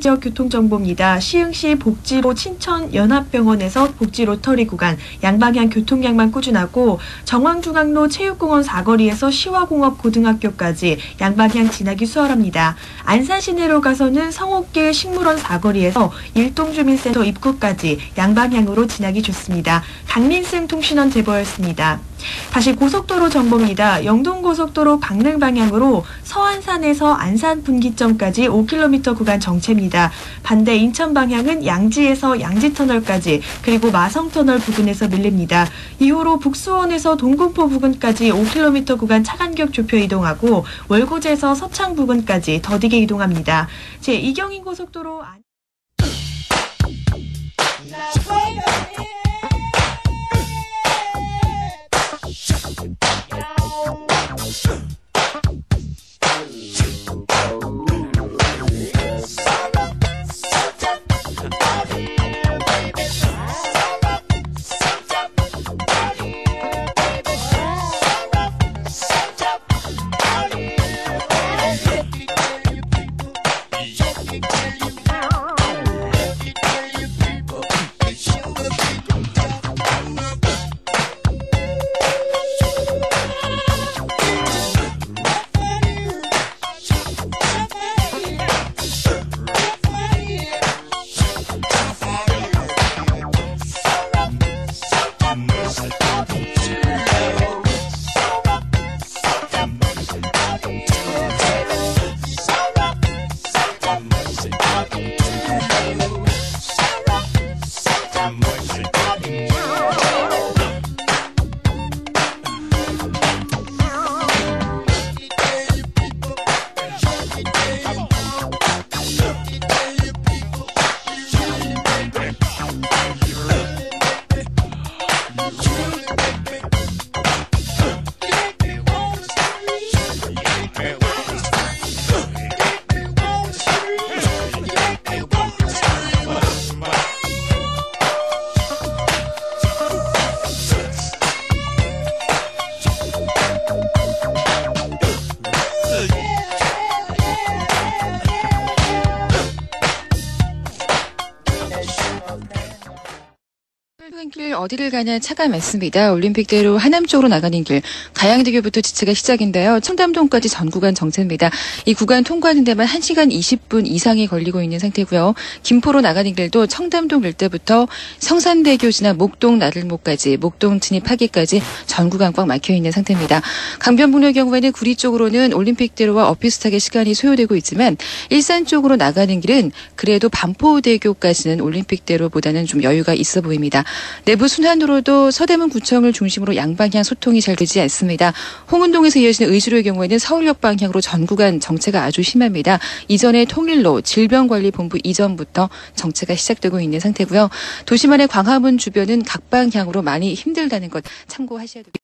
지역 교통정보입니다. 시흥시 복지로 친천 연합병원에서 복지 로터리 구간 양방향 교통량만 꾸준하고 정왕중앙로 체육공원 사거리에서 시화공업 고등학교까지 양방향 지나기 수월합니다. 안산 시내로 가서는 성옥길 식물원 사거리에서 일동주민센터 입구까지 양방향으로 지나기 좋습니다. 강민승 통신원 제보였습니다. 다시 고속도로 정보입니다. 영동고속도로 강릉 방향으로 서안산에서 안산 분기점까지 5km 구간 정체입니다. 반대 인천 방향은 양지에서 양지터널까지 그리고 마성터널 부근에서 밀립니다. 이후로 북수원에서 동군포 부근까지 5km 구간 차간격 좁혀 이동하고 월고제에서 서창 부근까지 더디게 이동합니다. 제 이경인 고속도로 안... Shoo. 출근 길 어디를 가냐 차가 많습니다. 올림픽대로 하남 쪽으로 나가는 길 가양대교부터 지체가 시작인데요. 청담동까지 전 구간 정체입니다. 이 구간 통과하는 데만 1시간 20분 이상이 걸리고 있는 상태고요. 김포로 나가는 길도 청담동 일대부터 성산대교 지나 목동 나들목까지 목동 진입하기까지 전 구간 꽉 막혀 있는 상태입니다. 강변북로의 경우에는 구리 쪽으로는 올림픽대로와 엇비슷하게 시간이 소요되고 있지만 일산 쪽으로 나가는 길은 그래도 반포대교까지는 올림픽대로보다는 좀 여유가 있어 보입니다. 내부 순환도로도 서대문 구청을 중심으로 양방향 소통이 잘 되지 않습니다. 홍은동에서 이어지는 의주로의 경우에는 서울역 방향으로 전 구간 정체가 아주 심합니다. 이전에 통일로 질병관리본부 이전부터 정체가 시작되고 있는 상태고요. 도심 안의 광화문 주변은 각 방향으로 많이 힘들다는 것 참고하셔야 됩니다.